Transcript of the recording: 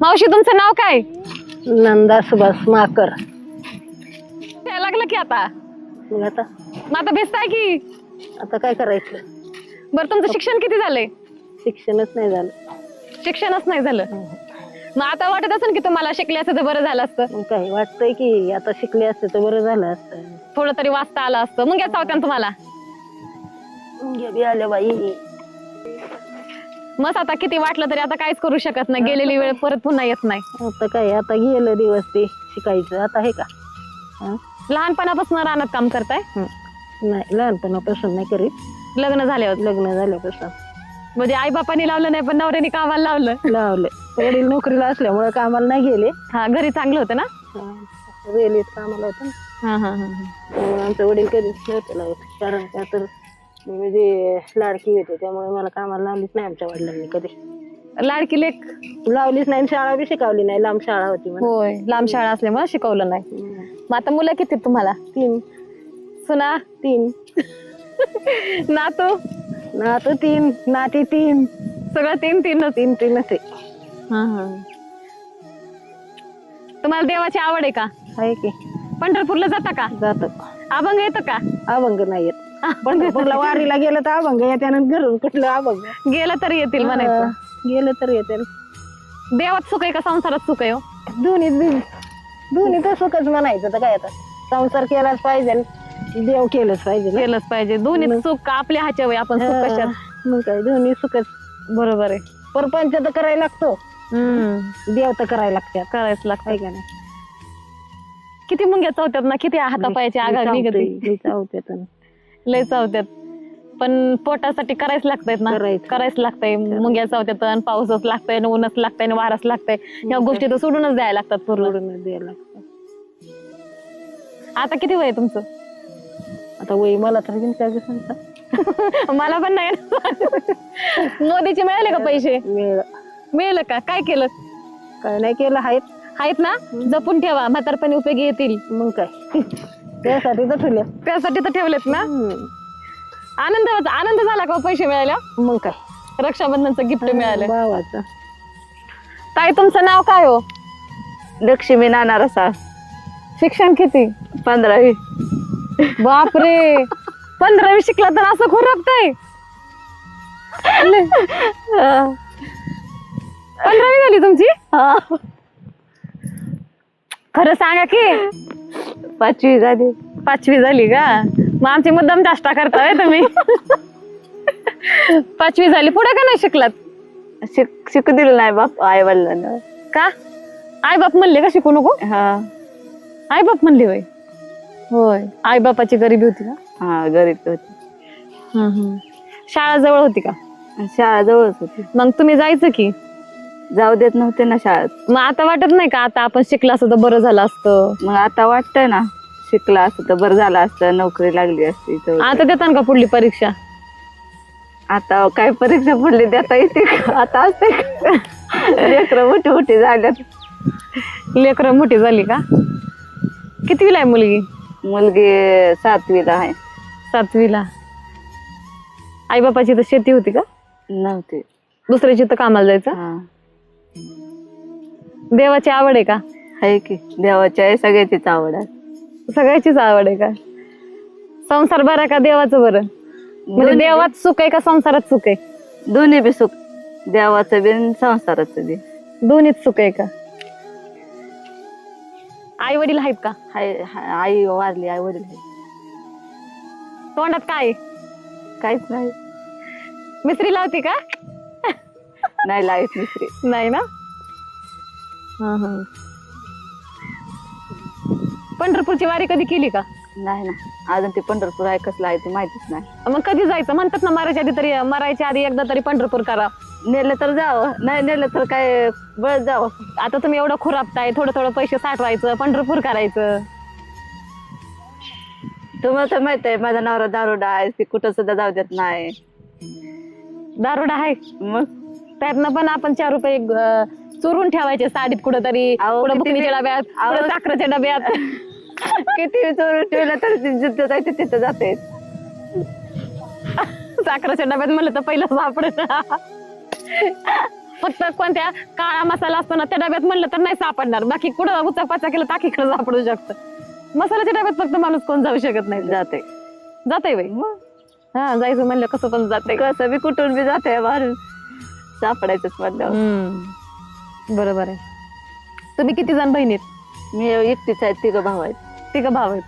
मावशी तुमचं नाव काय? नंदा सुभाष माकर. यायला लागलं की आता? मग आता? मग आता की? आता काय करायचं? बरं तुमचं शिक्षण किती झालंय? शिक्षणच नाही झालं. शिक्षणच नाही झालं. मग आता वाटत असेल की तुम्हाला शिकले असतं तर बरं झालं असतं. मग काय वाटतंय की आता शिकले असते तर बरं झालं असतं. थोडं तरी वाचता आलं असतं. मग याचा होत्या ना तुम्हाला गेली आल्या बाई. मग आता किती वाटलं तरी आता काहीच करू शकत नाही. गेलेली वेळ परत पुन्हा येत नाही. आता काय आता गेलं दिवस ते शिकायचं. आता हे का? हं? लहानपणापासून रानात काम करताय? हं. नाही लहानपणापासून नाही करीत. लग्न झाल्यावर? लग्न झाल्यापासून. म्हणजे आई बापानी लावलं नाही पण नवऱ्याने कामाला लावलं? लावले. वडील नोकरीला असल्यामुळे कामाला नाही गेले. हा घरी चांगलं होतं ना? हं. रेल्वेत कामाला होतं ना. हा हा हा त्यामुळे आमचं वडील कधीच नव्हते लावत. कारण का तर मी म्हणजे लाडकी होते त्यामुळे मला कामाला लावलीच नाही आमच्या वडिलांनी कधी. लाडकी लेख? लावलीच नाही आणि शाळा बी शिकवली नाही लांब शाळा होती म्हणून. होय लांब शाळा असल्यामुळे शिकवलं नाही. मग आता मुलं किती आहेत तुम्हाला? तीन. सुना? तीन. नातू? नातू तीन नाती तीन. सगळं तीन तीनच? तीन तीनच आहे. तुम्हाला देवाची आवड आहे का? आहे की. पंढरपूरला जाता का? जात. अभंग येतं का? अभंग नाही येत. पंढरपूरला वारीला गेलं तर अभंग येते आणि घरून कुठलं अभंग? गेलं तरी येतील म्हणायचं. गेलं तर येते देवात सुख आहे का? संसारात सुख आहे हो? दोन्ही दोन्ही तर सुखच म्हणायचं तर काय आता? संसार केलाच पाहिजे देव केलंच पाहिजे ना. केलंच पाहिजे. दोन्ही सुख आपल्या हाच्या वय आपण सुख कशात? हं. मग काय दोन्ही सुखच. बरोबर आहे. परपंच तर करायला लागतो. हम्म. देव तर करायला लागतात. करायच लागतं. काय का नाही? किती मुंग्या चावत्यात ना? किती हातापायाची आगाग निघते. आणि लय चावत्यात. पण पोटासाठी करायच लागतंय ना. करायचं. करायच लागतंय. मुंग्या चावत्यात आणि पाऊसच लागतंय आणि ऊनच लागतंय आणि वारच लागतंय. या गोष्टी तर सोडूनच द्यायला लागतात पूर्ण. द्यायला लागतं आता किती वय आहे तुमचं? आता वय मला तर घेऊन काय सांगता मला पण नाही. मोदीचे मिळाले का पैसे? वेळ मिळालं का? काय केलं? काय नाही केलं आहेत. आहेत ना? जपून ठेवा. म्हातारपणी उपयोगी येतील. मग काय? त्यासाठी तर ठेवल्या त्यासाठी तर ठेवलेत ना. आनंद आनंद झाला का हो पैसे मिळाल्या मग काय? रक्षाबंधनचं गिफ्ट मिळालं. भावाचं. ताई तुमचं नाव काय हो? लक्ष्मी नाना रसा शिक्षण किती? पंधरावी. बापरे! पंधरावी शिकला तर असं खुरपतय पंधरावी झाली तुमची? खरं सांगा की पाचवी झाली. पाचवी झाली का? मग आमची मुद्दाम जास्ता करताय तुम्ही. पाचवी झाली. पुढे का नाही शिकलात? शिक शिकू दिलं नाही बाप आई वडिलांना का? आई बाप म्हणले का शिकू नको? हा. आई बाप म्हणले होय? होय. आई बापाची गरिबी होती का? हा गरीब होती. शाळा जवळ होती का? शाळा जवळच होती. मग तुम्ही जायचं की? जाऊ देत नव्हते ना शाळेत. मग आता वाटत नाही का? आता आपण शिकलं असतं तर बरं झालं असतं. मग आता वाटतंय ना. शिकला असतं तर बरं झालं असतं. नोकरी लागली असती तर आता देता का पुढली परीक्षा? आता काय परीक्षा पडली देता येते का? आता असते लेकरं मोठी मोठी झाल्यात. लेकरं मोठी झाली का? कितवीला आहे मुलगी? मुलगी सातवीला आहे. सातवीला. आई बापाची तर शेती होती का? नव्हती. दुसऱ्याची तर कामाला जायचं? हा. देवाची आवड आहे का? आहे की. देवाच्या आहे सगळ्याचीच आवड आहे. सगळ्याचीच आवड आहे का? संसार बरा का देवाचं बरं? म्हणजे देवात सुख आहे का संसारात सुख आहे? दोन्ही बी सुख. देवाचं बी आणि संसाराचं बी. दोन्हीच सुख आहे का? आई वडील आहेत का? हाय हाय- आई वारली आई वडील. तोंडात काय आहे? काहीच नाही. मिस्त्री लावती का? नाही लाइट मिसरी नाही ना? हा हा. पंढरपूरची वारी कधी केली का? नाही ना. अजून ते पंढरपूर आहे कसलं आहे ते माहितीच नाही. मग कधी जायचं? म्हणतात ना मरायच्या आधी तरी मरायच्या आधी एकदा तरी पंढरपूर करा. नेलं तर जावं. नाही नेलं तर काय बळ जावं. आता तुम्ही एवढं खुरापताय थोडं थोडं पैसे साठवायचं पंढरपूर करायचं. तुम्हाला तर माहीत आहे माझा नवरा दारुडा आहे ती कुठं सुद्धा जाऊ देत नाही. दारुडा आहे? मग? त्यातनं पण आपण चार रुपये चोरून ठेवायचे साडीत कुठं तरी डब्यात साखरेच्या डब्यात. किती चोरून ठेवलं तर जिथं जायचं तिथं जाते. साखरेच्या डब्यात म्हणलं तर पहिलं सापड फक्त कोणत्या काळा मसाला असतो ना त्या डब्यात म्हणलं तर नाही सापडणार. बाकी कुठं उचापाचा केलं टाकीकडे सापडू शकतं. मसाल्याच्या डब्यात फक्त माणूस कोण जाऊ शकत नाही. जाते. जाते बाई. हा जायचं म्हणलं कसं पण जाते कसं बी कुठून बी जाते माणूस सापडायचंच म्हणलं बरोबर आहे. तुम्ही किती जण बहिणीत? मी एकटीच आहे तिघ भाव आहेत. तिघ भाव आहेत.